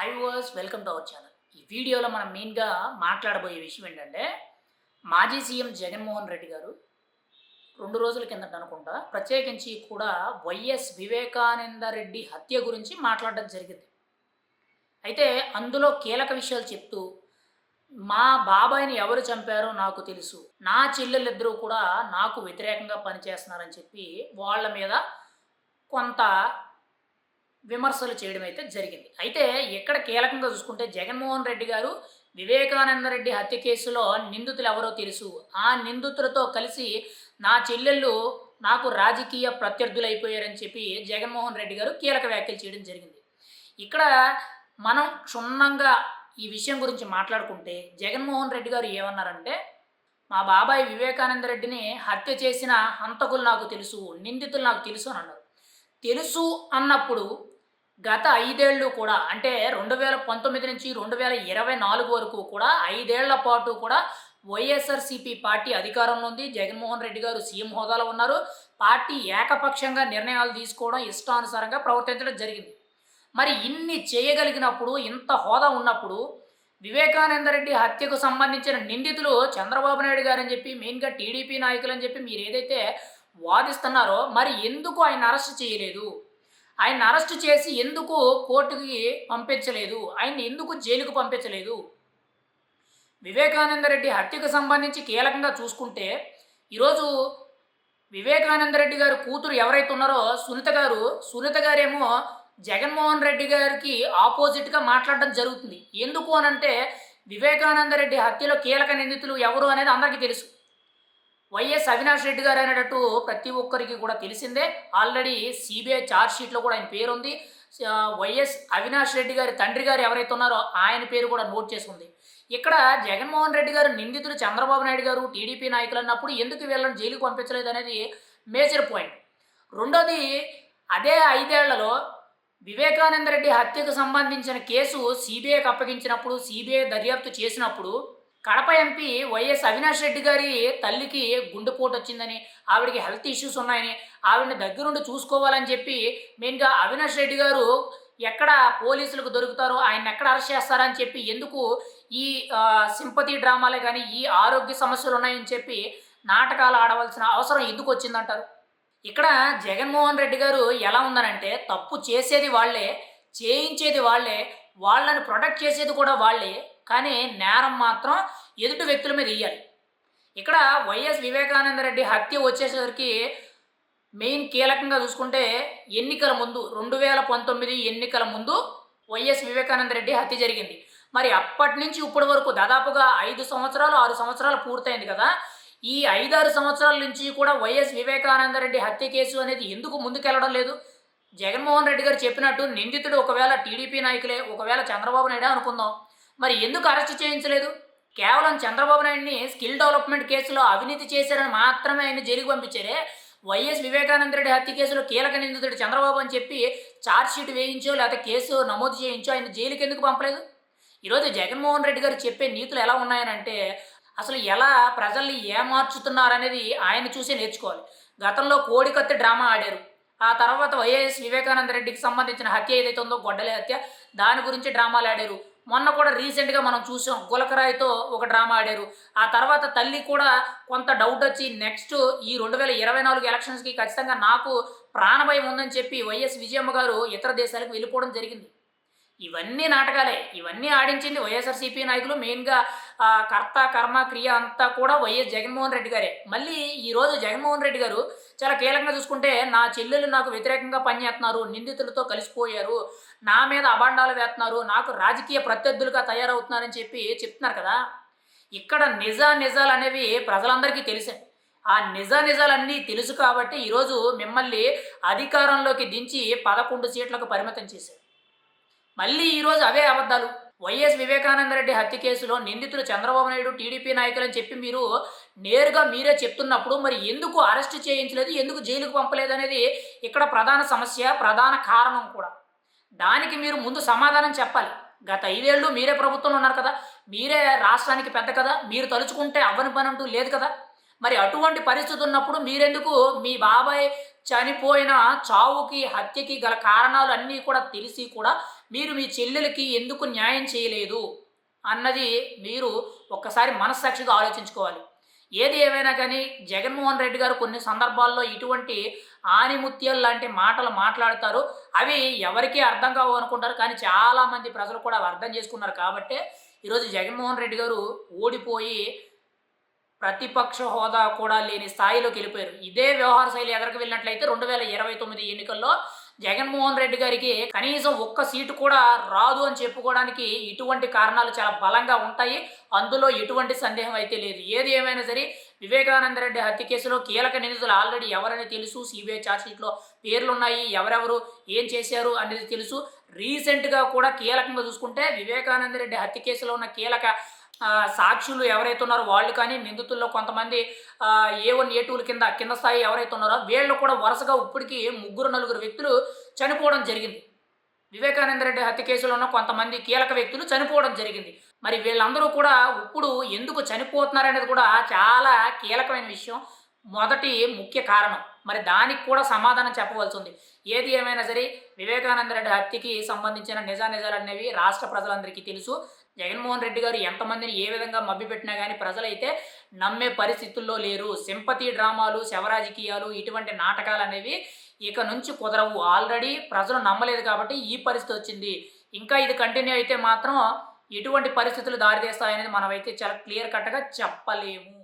Hi viewers welcome to our channel ఈ వీడియోలో మనం మెయిన్గా మాట్లాడబోయే విషయం ఏంటంటే మాజీ సీఎం జగన్మోహన్ రెడ్డి గారు రెండు రోజుల కిందట అనుకుంటా ప్రత్యేకించి కూడా వైఎస్ వివేకానంద రెడ్డి హత్య గురించి మాట్లాడడం జరిగింది. అయితే అందులో కీలక విషయాలు చెప్తూ మా బాబాయ్ని ఎవరు చంపారో నాకు తెలుసు. నా చెల్లెలిద్దరూ కూడా నాకు వ్యతిరేకంగా పనిచేస్తున్నారని చెప్పి వాళ్ళ మీద కొంత విమర్శలు చేయడం అయితే జరిగింది. అయితే ఇక్కడ కీలకంగా చూసుకుంటే జగన్మోహన్ రెడ్డి గారు వివేకానంద రెడ్డి హత్య కేసులో నిందితులు ఎవరో తెలుసు. ఆ నిందితులతో కలిసి నా చెల్లెళ్ళు నాకు రాజకీయ ప్రత్యర్థులు అయిపోయారని చెప్పి జగన్మోహన్ రెడ్డి గారు కీలక వ్యాఖ్యలు చేయడం జరిగింది. ఇక్కడ మనం క్షుణ్ణంగా ఈ విషయం గురించి మాట్లాడుకుంటే జగన్మోహన్ రెడ్డి గారు ఏమన్నారంటే మా బాబాయ్ వివేకానంద రెడ్డిని హత్య చేసిన హంతకులు నాకు తెలుసు నిందితులు నాకు తెలుసు అని అన్నారు. తెలుసు అన్నప్పుడు గత ఐదేళ్ళు కూడా అంటే రెండు వేల పంతొమ్మిది నుంచి రెండు వేల ఇరవై నాలుగు వరకు కూడా ఐదేళ్ళ పాటు కూడా వైఎస్ఆర్సీపీ పార్టీ అధికారంలో ఉంది. జగన్మోహన్ రెడ్డి గారు సీఎం హోదాలో ఉన్నారు. పార్టీ ఏకపక్షంగా నిర్ణయాలు తీసుకోవడం ఇష్టానుసారంగా ప్రవర్తించడం జరిగింది. మరి ఇన్ని చేయగలిగినప్పుడు ఇంత హోదా ఉన్నప్పుడు వివేకానంద రెడ్డి హత్యకు సంబంధించిన నిందితులు చంద్రబాబు నాయుడు గారు అని చెప్పి మెయిన్గా టీడీపీ నాయకులు అని చెప్పి మీరు ఏదైతే వాదిస్తున్నారో మరి ఎందుకు ఆయన అరెస్ట్ చేయలేదు? ఆయన అరెస్ట్ చేసి ఎందుకు కోర్టుకి పంపించలేదు? ఆయన్ని ఎందుకు జైలుకు పంపించలేదు? వివేకానంద రెడ్డి హత్యకు సంబంధించి కీలకంగా చూసుకుంటే ఈరోజు వివేకానంద రెడ్డి గారు కూతురు ఎవరైతే ఉన్నారో సునీత గారు సునీత గారేమో జగన్మోహన్ రెడ్డి గారికి ఆపోజిట్గా మాట్లాడడం జరుగుతుంది. ఎందుకు అనంటే వివేకానంద రెడ్డి హత్యలో కీలక నిందితులు ఎవరు అనేది అందరికీ తెలుసు. వైఎస్ అవినాష్ రెడ్డి గారు అనేటట్టు ప్రతి ఒక్కరికి కూడా తెలిసిందే. ఆల్రెడీ సిబిఐ ఛార్జ్ షీట్లో కూడా ఆయన పేరు ఉంది వైఎస్ అవినాష్ రెడ్డి గారి తండ్రి గారు ఎవరైతే ఉన్నారో ఆయన పేరు కూడా నోట్ చేసుకుంది. ఇక్కడ జగన్మోహన్ రెడ్డి గారు నిందితులు చంద్రబాబు నాయుడు గారు టీడీపీ నాయకులు అన్నప్పుడు ఎందుకు వీళ్ళని జైలుకు పంపించలేదు అనేది మేజర్ పాయింట్. రెండోది అదే ఐదేళ్ళలో వివేకానంద రెడ్డి హత్యకు సంబంధించిన కేసు సిబిఐకి అప్పగించినప్పుడు సిబిఐ దర్యాప్తు చేసినప్పుడు కడప ఎంపీ వైఎస్ అవినాష్ రెడ్డి గారి తల్లికి గుండెపోటు వచ్చిందని ఆవిడకి హెల్త్ ఇష్యూస్ ఉన్నాయని ఆవిడని దగ్గరుండి చూసుకోవాలని చెప్పి మెయిన్గా అవినాష్ రెడ్డి గారు ఎక్కడ పోలీసులకు దొరుకుతారో ఆయన ఎక్కడ అరెస్ట్ చేస్తారని చెప్పి ఎందుకు ఈ సింపతి డ్రామాలే కానీ ఈ ఆరోగ్య సమస్యలు ఉన్నాయని చెప్పి నాటకాలు ఆడవలసిన అవసరం ఎందుకు వచ్చిందంటారు? ఇక్కడ జగన్మోహన్ రెడ్డి గారు ఎలా ఉందనంటే తప్పు చేసేది వాళ్ళే చేయించేది వాళ్ళే వాళ్ళని ప్రొటెక్ట్ చేసేది కూడా వాళ్ళే కానీ నేరం మాత్రం ఎదుటి వ్యక్తుల మీద ఇయ్యాలి. ఇక్కడ వైఎస్ వివేకానంద రెడ్డి హత్య వచ్చేసరికి మెయిన్ కీలకంగా చూసుకుంటే ఎన్నికల ముందు రెండు వేల పంతొమ్మిది ఎన్నికల ముందు వైఎస్ వివేకానంద రెడ్డి హత్య జరిగింది. మరి అప్పటి నుంచి ఇప్పటి వరకు దాదాపుగా ఐదు సంవత్సరాలు ఆరు సంవత్సరాలు పూర్తయింది కదా. ఈ ఐదారు సంవత్సరాల నుంచి కూడా వైఎస్ వివేకానంద రెడ్డి హత్య కేసు అనేది ఎందుకు ముందుకెళ్ళడం లేదు? జగన్మోహన్ రెడ్డి గారు చెప్పినట్టు నిందితుడు ఒకవేళ టీడీపీ నాయకులే ఒకవేళ చంద్రబాబు నాయుడే అనుకుందాం. మరి ఎందుకు అరెస్ట్ చేయించలేదు? కేవలం చంద్రబాబు నాయుడిని స్కిల్ డెవలప్మెంట్ కేసులో అవినీతి చేశారని మాత్రమే ఆయన జైలుకు పంపించారే. వైఎస్ వివేకానంద రెడ్డి హత్య కేసులో కీలక నిందితుడు చంద్రబాబు అని చెప్పి ఛార్జ్ షీట్ వేయించో లేకపోతే కేసు నమోదు చేయించో ఆయన జైలుకి ఎందుకు పంపలేదు? ఈరోజు జగన్మోహన్ రెడ్డి గారు చెప్పే నీతులు ఎలా ఉన్నాయనంటే అసలు ఎలా ప్రజల్ని ఏమార్చుతున్నారనేది ఆయన చూసే నేర్చుకోవాలి. గతంలో కోడికత్తి డ్రామా ఆడారు. ఆ తర్వాత వైఎస్ వివేకానంద రెడ్డికి సంబంధించిన హత్య ఏదైతే ఉందో గొడ్డలి హత్య దాని గురించి డ్రామాలు ఆడారు. మొన్న కూడా రీసెంట్గా మనం చూసాం గులకరాయితో ఒక డ్రామా ఆడారు. ఆ తర్వాత తల్లి కూడా కొంత డౌట్ వచ్చి నెక్స్ట్ ఈ రెండు వేల ఇరవై నాలుగు ఎలక్షన్స్కి ఖచ్చితంగా నాకు ప్రాణభయం ఉందని చెప్పి వైఎస్ విజయమ్మ గారు ఇతర దేశాలకు వెళ్ళిపోవడం జరిగింది. ఇవన్నీ నాటకాలే. ఇవన్నీ ఆడించింది వైఎస్ఆర్సీపీ నాయకులు. మెయిన్గా కర్త కర్మ క్రియ అంతా కూడా వైఎస్ జగన్మోహన్ రెడ్డి గారే. మళ్ళీ ఈరోజు జగన్మోహన్ రెడ్డి గారు చాలా కీలకంగా చూసుకుంటే నా చెల్లెలు నాకు వ్యతిరేకంగా పనిచేస్తున్నారు నిందితులతో కలిసిపోయారు నా మీద అభాండాలు వేస్తున్నారు నాకు రాజకీయ ప్రత్యర్థులుగా తయారవుతున్నారని చెప్పి చెప్తున్నారు కదా. ఇక్కడ నిజ నిజాలు అనేవి ప్రజలందరికీ తెలిసే. ఆ నిజ నిజాలన్నీ తెలుసు కాబట్టి ఈరోజు మిమ్మల్ని అధికారంలోకి దించి పదకొండు సీట్లకు పరిమితం చేశారు. మళ్ళీ ఈరోజు అవే అబద్ధాలు. వైఎస్ వివేకానంద రెడ్డి హత్య కేసులో నిందితులు చంద్రబాబు నాయుడు టీడీపీ నాయకులని చెప్పి మీరు నేరుగా మీరే చెప్తున్నప్పుడు మరి ఎందుకు అరెస్ట్ చేయించలేదు? ఎందుకు జైలుకు పంపలేదు అనేది ఇక్కడ ప్రధాన సమస్య ప్రధాన కారణం కూడా. దానికి మీరు ముందు సమాధానం చెప్పాలి. గత ఐదేళ్ళు మీరే ప్రభుత్వంలో ఉన్నారు కదా. మీరే రాష్ట్రానికి పెద్ద కదా. మీరు తలుచుకుంటే అవ్వని పని అంటూ లేదు కదా. మరి అటువంటి పరిస్థితి ఉన్నప్పుడు మీరెందుకు మీ బాబాయ్ చనిపోయిన చావుకి హత్యకి గల కారణాలు అన్నీ కూడా తెలిసి కూడా మీరు మీ చెల్లెలకి ఎందుకు న్యాయం చేయలేదు అన్నది మీరు ఒక్కసారి మనస్సాక్షిగా ఆలోచించుకోవాలి. ఏది ఏమైనా కానీ జగన్మోహన్ రెడ్డి గారు కొన్ని సందర్భాల్లో ఇటువంటి ఆనిముత్యాలు లాంటి మాటలు మాట్లాడతారు. అవి ఎవరికీ అర్థం కావు అనుకుంటారు. కానీ చాలామంది ప్రజలు కూడా అర్థం చేసుకున్నారు కాబట్టే ఈరోజు జగన్మోహన్ రెడ్డి గారు ఓడిపోయి ప్రతిపక్ష హోదా కూడా లేని స్థాయిలోకి వెళ్ళిపోయారు. ఇదే వ్యవహార శైలి ఎదరికి వెళ్ళినట్లయితే రెండు వేల ఇరవై తొమ్మిది ఎన్నికల్లో జగన్మోహన్ రెడ్డి గారికి కనీసం ఒక్క సీటు కూడా రాదు అని చెప్పుకోవడానికి ఇటువంటి కారణాలు చాలా బలంగా ఉంటాయి. అందులో ఎటువంటి సందేహం అయితే లేదు. ఏది ఏమైనా సరే వివేకానంద రెడ్డి హత్య కేసులో కీలక నిందితులు ఆల్రెడీ ఎవరని తెలుసు. సిబిఐ ఛార్జ్షీట్లో పేర్లున్నాయి. ఎవరెవరు ఏం చేశారు అనేది తెలుసు. రీసెంట్గా కూడా కీలకంగా చూసుకుంటే వివేకానంద రెడ్డి హత్య కేసులో ఉన్న కీలక సాక్షులు ఎవరైతే ఉన్నారో వాళ్ళు కానీ నిందితుల్లో కొంతమంది ఏ వన్ ఏ టూల కింద కింద స్థాయి ఎవరైతే ఉన్నారో వీళ్ళు కూడా వరుసగా ఇప్పటికి ముగ్గురు నలుగురు వ్యక్తులు చనిపోవడం జరిగింది. వివేకానంద రెడ్డి హత్య కేసులో ఉన్న కొంతమంది కీలక వ్యక్తులు చనిపోవడం జరిగింది. మరి వీళ్ళందరూ కూడా ఇప్పుడు ఎందుకు చనిపోతున్నారనేది కూడా చాలా కీలకమైన విషయం. మొదటి ముఖ్య కారణం. మరి దానికి కూడా సమాధానం చెప్పవలసి ఉంది. ఏది ఏమైనా సరే వివేకానంద రెడ్డి హత్యకి సంబంధించిన నిజా నిజాలు అనేవి రాష్ట్ర ప్రజలందరికీ తెలుసు. జగన్మోహన్ రెడ్డి గారు ఎంతమందిని ఏ విధంగా మభ్యపెట్టినా కానీ ప్రజలైతే నమ్మే పరిస్థితుల్లో లేరు. సింపతి డ్రామాలు శవరాజకీయాలు ఇటువంటి నాటకాలు అనేవి ఇక నుంచి కుదరవు. ఆల్రెడీ ప్రజలు నమ్మలేదు కాబట్టి ఈ పరిస్థితి వచ్చింది. ఇంకా ఇది కంటిన్యూ అయితే మాత్రం ఎటువంటి పరిస్థితులు దారితీస్తాయనేది మనమైతే చాలా క్లియర్ కట్గా చెప్పలేము.